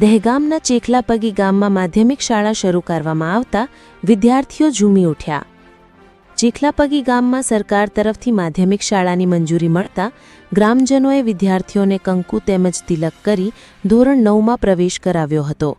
દહેગામના ચેખલાપગી ગામમાં માધ્યમિક શાળા શરૂ કરવામાં આવતા વિદ્યાર્થીઓ ઝૂમી ઉઠ્યા. ચેખલાપગી ગામમાં સરકાર તરફથી માધ્યમિક શાળાની મંજૂરી મળતા ગ્રામજનોએ વિદ્યાર્થીઓને કંકુ તેમજ તિલક કરી ધોરણ નવમાં પ્રવેશ કરાવ્યો હતો.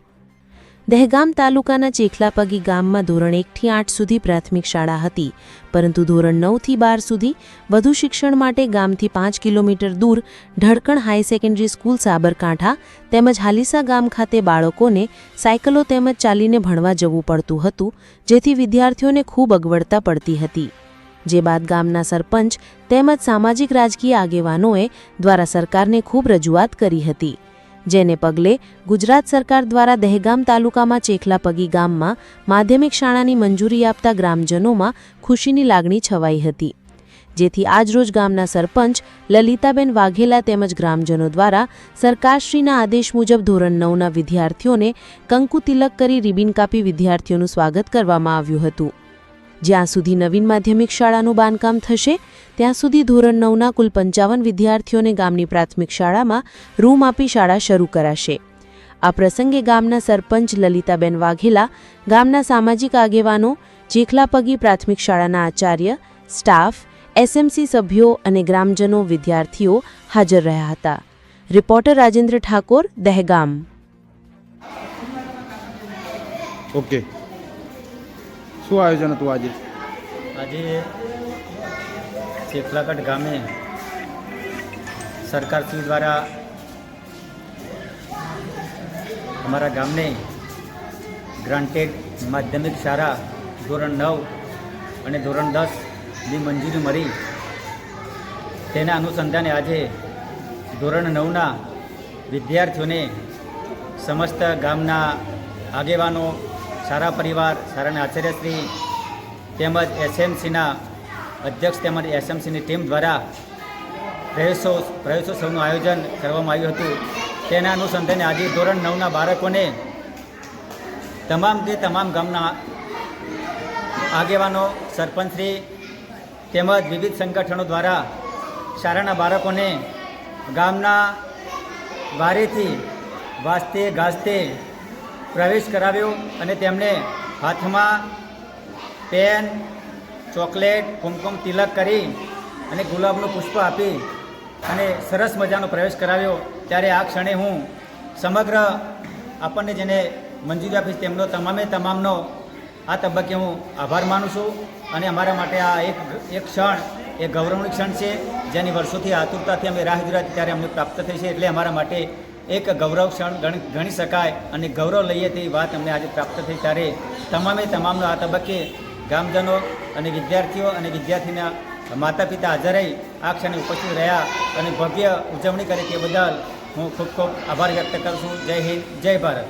દહેગામ તાલુકાના ચેખલાપગી ગામમાં ધોરણ એકથી આઠ સુધી પ્રાથમિક શાળા હતી, પરંતુ ધોરણ નવથી બાર સુધી વધુ શિક્ષણ માટે ગામથી પાંચ કિલોમીટર દૂર Dhalkan high secondary school Sabarkantha તેમજ હાલીસા ગામ ખાતે બાળકોને સાયકલો તેમજ ચાલીને ભણવા જવું પડતું હતું, જેથી વિદ્યાર્થીઓને ખૂબ અગવડતા પડતી હતી. જે બાદ ગામના સરપંચ તેમજ સામાજિક રાજકીય આગેવાનોએ દ્વારા સરકારને ખૂબ રજૂઆત કરી હતી. જેને પગલે ગુજરાત સરકાર દ્વારા દહેગામ તાલુકામાં ચેખલાપગી ગામમાં માધ્યમિક શાળાની મંજૂરી આપતા ગ્રામજનોમાં ખુશીની લાગણી છવાઈ હતી. જેથી આજરોજ ગામના સરપંચ લલિતાબેન વાઘેલા તેમજ ગ્રામજનો દ્વારા સરકારશ્રીના આદેશ મુજબ ધોરણ નવના વિદ્યાર્થીઓને કંકુ તિલક કરી રિબિન કાપી વિદ્યાર્થીઓનું સ્વાગત કરવામાં આવ્યું હતું. જ્યાં સુધી નવીન માધ્યમિક શાળાનું બાંધકામ થશે ત્યાં સુધી ધોરણ નવના કુલ પંચાવન વિદ્યાર્થીઓને ગામની પ્રાથમિક શાળામાં રૂમ આપી શાળા શરૂ કરાશે. આ પ્રસંગે ગામના સરપંચ લલિતાબેન વાઘેલા ગામના સામાજિક આગેવાનો ચેખલાપગી પ્રાથમિક શાળાના આચાર્ય સ્ટાફ એસએમસી સભ્યો અને ગ્રામજનો વિદ્યાર્થીઓ હાજર રહ્યા હતા. રિપોર્ટર રાજેન્દ્ર ઠાકોર દહેગામ. ઓકે. શું આયોજન હતું આજે? આજે ચેખલાગઢ ગામે સરકારશ્રી દ્વારા અમારા ગામને ગ્રાન્ટેડ માધ્યમિક શાળા ધોરણ નવ અને ધોરણ દસની મંજૂરી મળી. તેના અનુસંધાને આજે ધોરણ નવના વિદ્યાર્થીઓને સમસ્ત ગામના આગેવાનો, સારા પરિવાર, સારાના આચાર્યશ્રી તેમજ એસએમસીના અધ્યક્ષ તેમજ એસએમસીની ટીમ દ્વારા પ્રવેશો પ્રવેશોત્સવનું આયોજન કરવામાં આવ્યું હતું. તેના અનુસંધાને આજે ધોરણ નવના બાળકોને તમામ તે તમામ ગામના આગેવાનો, સરપંચશ્રી તેમજ વિવિધ સંગઠનો દ્વારા શાળાના બાળકોને ગામના વારેથી વાસ્તે ગાજતે પ્રવેશ કરાવ્યો અને તેમને હાથમાં પેન ચોકલેટ, કુમકુમ તિલક કરી અને ગુલાબનું પુષ્પ આપી અને સરસ મજાનો પ્રવેશ કરાવ્યો. ત્યારે આ ક્ષણે હું સમગ્ર આપણને જેને મંજૂરી આપી તેમનો તમામે તમામનો આ તબક્કે હું આભાર માનું છું. અને અમારા માટે આ એક એક ક્ષણ, એ ગૌરવની ક્ષણ છે, જેની વર્ષોથી આતુરતાથી અમે રાહ જોઈ ત્યારે અમને પ્રાપ્ત થઈ છે. એટલે અમારા માટે એક ગૌરવ ક્ષણ ગણી શકાય અને ગૌરવ લઈએ તેવી વાત અમને આજે પ્રાપ્ત થઈ. ત્યારે તમામે તમામનો આ તબક્કે ગામજનો અને વિદ્યાર્થીઓ અને વિદ્યાર્થીના માતા પિતા હાજર રહી આ ક્ષણે ઉપસ્થિત રહ્યા અને ભવ્ય ઉજવણી કરી તે બદલ હું ખૂબ ખૂબ આભાર વ્યક્ત કરું છું. જય હિન્દ, જય ભારત.